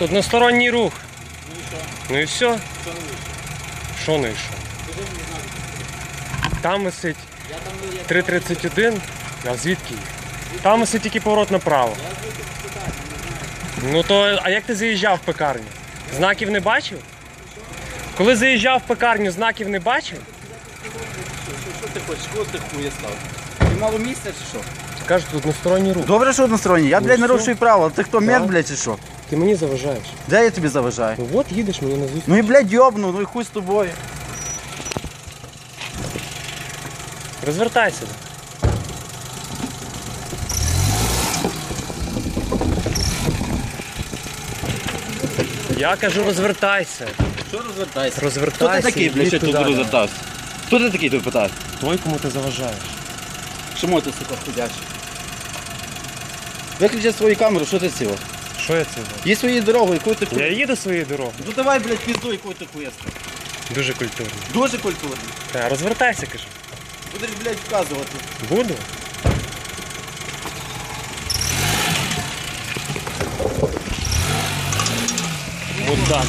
Односторонній рух. Ну і? Ну все. Що не знак. Там висить Я там ну, я 331. А звідки? Там висить тільки поворот направо. Ну то, а як ти заїжджав в пекарню? Знаків не бачив? Коли заїжджав в пекарню, знаків не бачив? Що, ти хочеш? Кого ти хує став? Ти мало місця чи що? Кажуть, односторонній рух. Добре, що односторонній. Я, Ну блядь, нарушую правила. Ти хто, мент, Так. блядь, чи що? Ти мені заважаєш. Де я тобі заважаю? Ну от їдеш мені на зустріч. Ну і, блядь, йобну, ну і хуй з тобою. Розвертайся. Я кажу, розвертайся. Що розвертайся? Хто Розвертайся. ти такий, блядь, що їдь тут розвертався? Хто ти такий, ти питаєш? Той, кому ти заважаєш. Чому ти, сука, ходячий? Виключи свою камеру, що ти цього? Що я це? роблю? Є своєю дорогою, яку ти Я хуй... їду своєю дорогою. Ну давай, блядь, пізду, яку ти хуєстав. Дуже культурно. Дуже культурно. Та, розвертайся, кажу. Будеш, блядь, вказувати. Буду. Вот так.